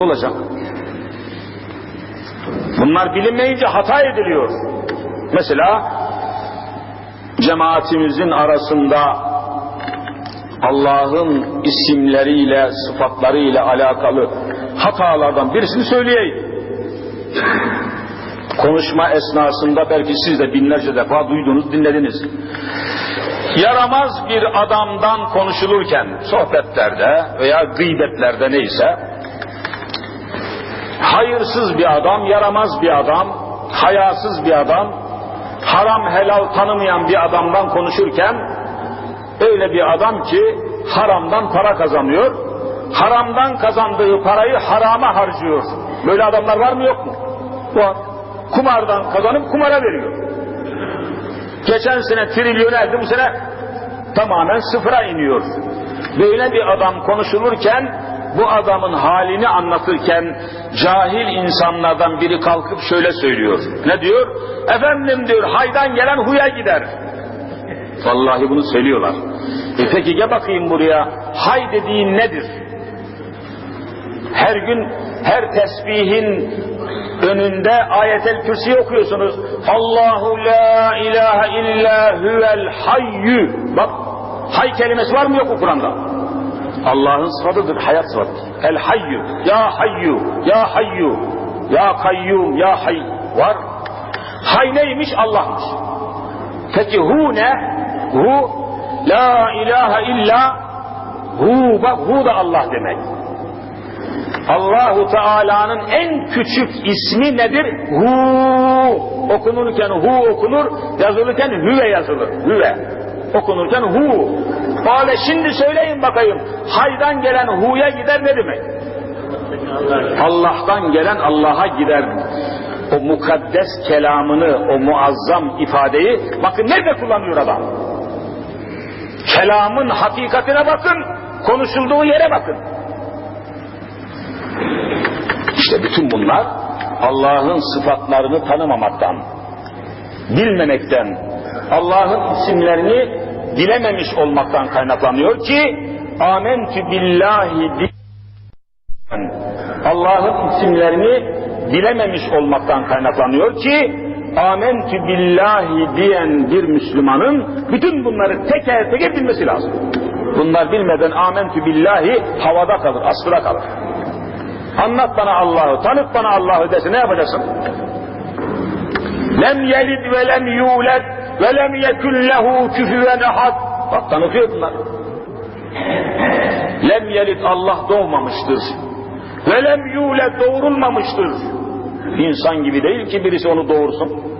olacak. Bunlar bilinmeyince hata ediliyor. Mesela cemaatimizin arasında Allah'ın isimleriyle, sıfatlarıyla alakalı hatalardan birisini söyleyeyim. Konuşma esnasında belki siz de binlerce defa duydunuz, dinlediniz. Yaramaz bir adamdan konuşulurken sohbetlerde veya gıybetlerde neyse hayırsız bir adam, yaramaz bir adam, hayasız bir adam, haram helal tanımayan bir adamdan konuşurken öyle bir adam ki haramdan para kazanıyor, haramdan kazandığı parayı harama harcıyor. Böyle adamlar var mı yok mu? Var. Kumardan kazanıp kumara veriyor. Geçen sene trilyonerdi, bu sene tamamen sıfıra iniyor. Böyle bir adam konuşulurken bu adamın halini anlatırken cahil insanlardan biri kalkıp şöyle söylüyor. Ne diyor? Efendim diyor haydan gelen huya gider. Vallahi bunu söylüyorlar. E peki gel bakayım buraya. Hay dediğin nedir? Her gün her tesbihin önünde ayetel kürsi okuyorsunuz. Allahu la ilahe illa huvel hayyü. Bak hay kelimesi var mı yok mu Kur'an'da? Allah'ın sıfatıdır, hayat sıfatıdır. El hayyu, ya hayyu, ya hayyu, ya kayyum, ya hay. Var. Hay neymiş? Allah'mış. Peki hu ne? Hu, la ilahe illa hu, bak hu da Allah demek. Allahu Teala'nın en küçük ismi nedir? Hu. Okunurken hu okunur, yazılırken hüve yazılır. Hüve. Okunurken hu. Bale şimdi söyleyin bakayım. Haydan gelen hu'ya gider ne demek? Allah'tan gelen Allah'a gider. O mukaddes kelamını, o muazzam ifadeyi bakın nerede kullanıyor adam? Kelamın hakikatine bakın, konuşulduğu yere bakın. İşte bütün bunlar Allah'ın sıfatlarını tanımamaktan, bilmemekten, Allah'ın isimlerini bilememiş olmaktan kaynaklanıyor ki amentü billahi Allah'ın isimlerini bilememiş olmaktan kaynaklanıyor ki amentü billahi diyen bir Müslümanın bütün bunları teker teker bilmesi lazım. Bunlar bilmeden amentü billahi havada kalır, askıda kalır. Anlat bana Allah'ı, tanıt bana Allah'ı dese ne yapacaksın? Lem yelid ve lem yuled ve lem yekun lehu küfüven ahad. Bak tanıtıyor bunlar. Lem yelid Allah doğmamıştır. Ve lem yuled doğurulmamıştır. İnsan gibi değil ki birisi onu doğursun.